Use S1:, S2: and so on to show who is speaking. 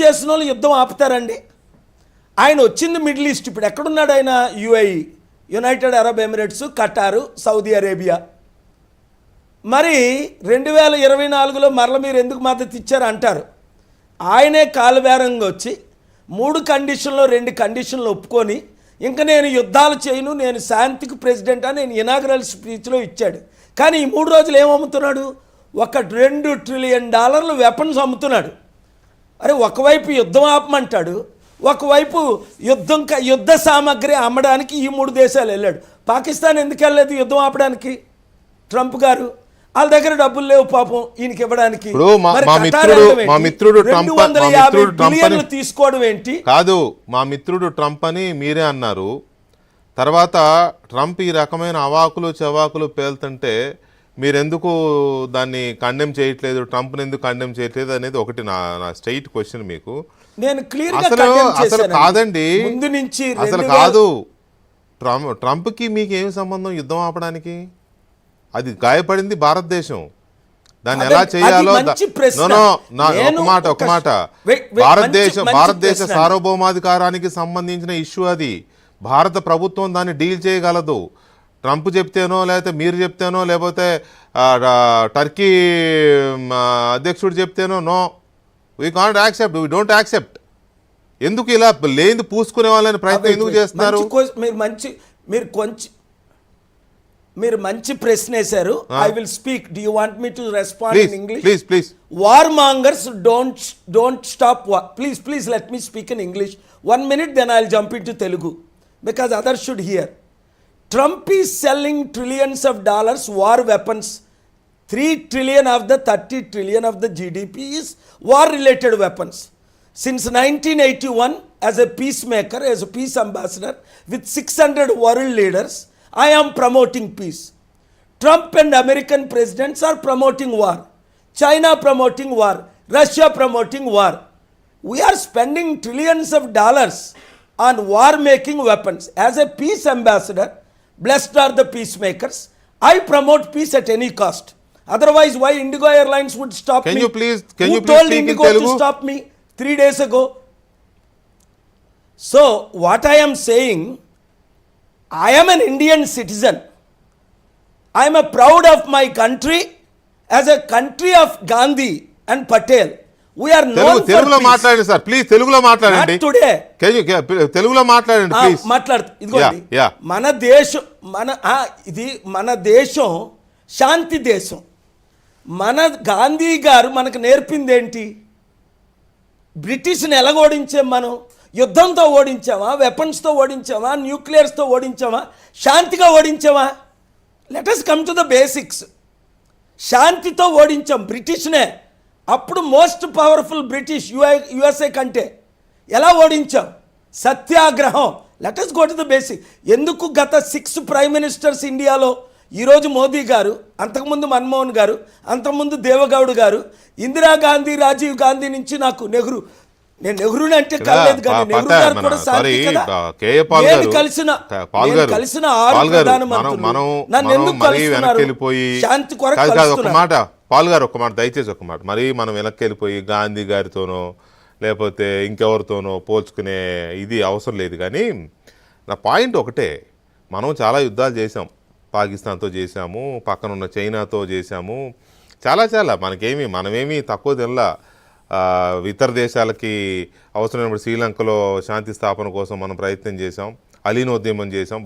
S1: చేసిన వాళ్ళు యుద్ధం ఆపుతారండి. ఆయన వచ్చింది మిడిల్ ఈస్ట్. ఇప్పుడు ఎక్కడున్నాడు ఆయన? UAE United Arab Emirates Qatar Saudi Arabia. మరి రెండు వేల ఇరవై నాలుగులో మరల మీరు ఎందుకు మద్దతు ఇచ్చారు అంటారు? ఆయనే కాలుబేరంగా వచ్చి మూడు కండిషన్లో రెండు కండిషన్లు ఒప్పుకొని ఇంకా నేను యుద్ధాలు చేయను నేను శాంతికి ప్రెసిడెంట్ అని నేను ఇనాగరల్ స్పీచ్లో ఇచ్చాడు. కానీ ఈ మూడు రోజులు ఏమమ్ముతున్నాడు అమ్ముతున్నాడు? ఒక రెండు ట్రిలియన్ డాలర్లు వెపన్స్ అమ్ముతున్నాడు. అరే ఒకవైపు యుద్ధం ఆపమంటాడు ఒకవైపు యుద్ధం యుద్ధ సామాగ్రి అమ్మడానికి ఈ మూడు దేశాలు వెళ్ళాడు. పాకిస్తాన్ ఎందుకు వెళ్ళలేదు యుద్ధం ఆపడానికి? ట్రంప్ గారు వాళ్ళ దగ్గర డబ్బులు లేవు పాపం ఈయనకి ఇవ్వడానికి.
S2: ఇప్పుడు మా-
S1: మరి
S2: మా
S1: ఖతార్
S2: మిత్రుడు-
S1: వెళ్ళడం ఏంటి?
S2: మా మిత్రుడు ట్రంప్-
S1: 250
S2: మా మిత్రుడు ట్రంప్ అని-
S1: బిలియన్లు తీసుకోవడం ఏంటి?
S2: కాదు మా మిత్రుడు ట్రంప్ అని మీరే అన్నారు. తర్వాత ట్రంప్ ఈ రకమైన అవాకులు చవాకులు పేలుతుంటే మీరెందుకు దాన్ని కండెమ్ చేయట్లేదు? ట్రంప్ని ఎందుకు కండెమ్ చేయట్లేదు అనేది ఒకటి నా నా స్ట్రైట్ క్వశ్చన్ మీకు.
S1: నేను క్లియర్
S2: అసలు అసలు. కాదండి.
S1: ముందు నుంచి
S2: అసలు కాదు. ట్రంప్ ట్రంప్కి మీకు ఏం సంబంధం యుద్ధం ఆపడానికి? అది గాయపడింది భారతదేశం. దాన్ని ఎలా చేయాలో ఒక మాట ఒక మాట. భారతదేశం భారతదేశ. సార్వభౌమాధికారానికి సంబంధించిన ఇష్యూ అది. భారత ప్రభుత్వం దాన్ని డీల్ చేయగలదు. ట్రంప్ చెప్తేనో లేకపోతే మీరు చెప్తేనో లేకపోతే టర్కీ మ్, అధ్యక్షుడు చెప్తేనో no. We can't accept we don't accept ఎందుకు ఇలా లేని పూసుకునే వాళ్ళని ప్రయత్నం ఎందుకు చేస్తున్నారు?
S1: మీరు మంచి మీరు కొంచెం మీరు మంచి ప్రశ్న వేశారు. I will speak do you want me to respond
S2: please
S1: in English
S2: please please
S1: war mongers don't don't stop war. please please let me speak in english. One minute then i'll jump into telugu. Because others should hear. Trump is selling trillions of dollars war weapons 3 trillion of the 30 trillion of the gdp is war related weapons since 1981 as a peacemaker as a peace ambassador with 600 world leaders i am promoting peace Trump and American presidents are promoting war. China promoting war. Russia promoting war. We are spending trillions of dollars on war making weapons. As a peace ambassador, blessed are the peacemakers. I promote peace at any cost. Otherwise, why Indigo Airlines would stop
S2: Can
S1: me?
S2: you please- can
S1: Who
S2: you please
S1: told
S2: speak in
S1: Indigo to stop me three days ago? So, what I am saying, I am an Indian citizen. I am a proud of my country as a country of Gandhi and Patel. For
S2: తెలుగులో. మాట్లాడండి sir. Please తెలుగులో మాట్లాడండి. Can- తెలుగులో మాట్లాడండి please
S1: మాట్లాడు ఇదిగోండి. మన దేశం మన ఇది మన దేశం శాంతి దేశం. మన గాంధీ గారు మనకు నేర్పింది ఏంటి బ్రిటిష్ని ఎలా ఓడించాం మనం? యుద్ధంతో ఓడించామా? వెపన్స్తో ఓడించామా? న్యూక్లియర్స్తో ఓడించామా? శాంతిగా ఓడించామా? Let us come to the basics శాంతితో ఓడించాం బ్రిటిష్నే. అప్పుడు మోస్ట్ పవర్ఫుల్ బ్రిటిష్ యుఐ యుఎస్ఏ కంటే ఎలా ఓడించాం? సత్యాగ్రహం. Let us go to the basic ఎందుకు గత సిక్స్ ప్రైమ్ మినిస్టర్స్ ఇండియాలో ఈరోజు మోదీ గారు అంతకుముందు మన్మోహన్ గారు అంతకుముందు దేవగౌడ్ గారు ఇందిరాగాంధీ రాజీవ్ గాంధీ నుంచి నాకు నెహ్రూ నేను నెహ్రూని అంటే కలలేదు కానీ నెహ్రూ గారు కూడా
S2: సారీ,
S1: నేను కలిసిన నేను కలిసిన ఆరు ప్రధానమంత్రులు. నన్ను ఎందుకు కలుస్తున్నారు? శాంతి కొరకు
S2: ఒక. మాట పాల్ గారు ఒక మాట దయచేసి ఒక మాట. మరి మనం వెనక్కి వెళ్ళిపోయి గాంధీ గారితోనో లేకపోతే ఇంకెవరితోనో పోల్చుకునే ఇది అవసరం లేదు. కానీ నా పాయింట్ ఒకటే మనం చాలా యుద్ధాలు చేసాం పాకిస్తాన్తో చేసాము పక్కన ఉన్న చైనాతో చేసాము చాలా చాలా మనకేమి మనమేమి తక్కువ తినలా. ఇతర దేశాలకి అవసరమైనప్పుడు శ్రీలంకలో శాంతి స్థాపన కోసం మనం ప్రయత్నం చేసాం అలీనోద్యమం చేసాం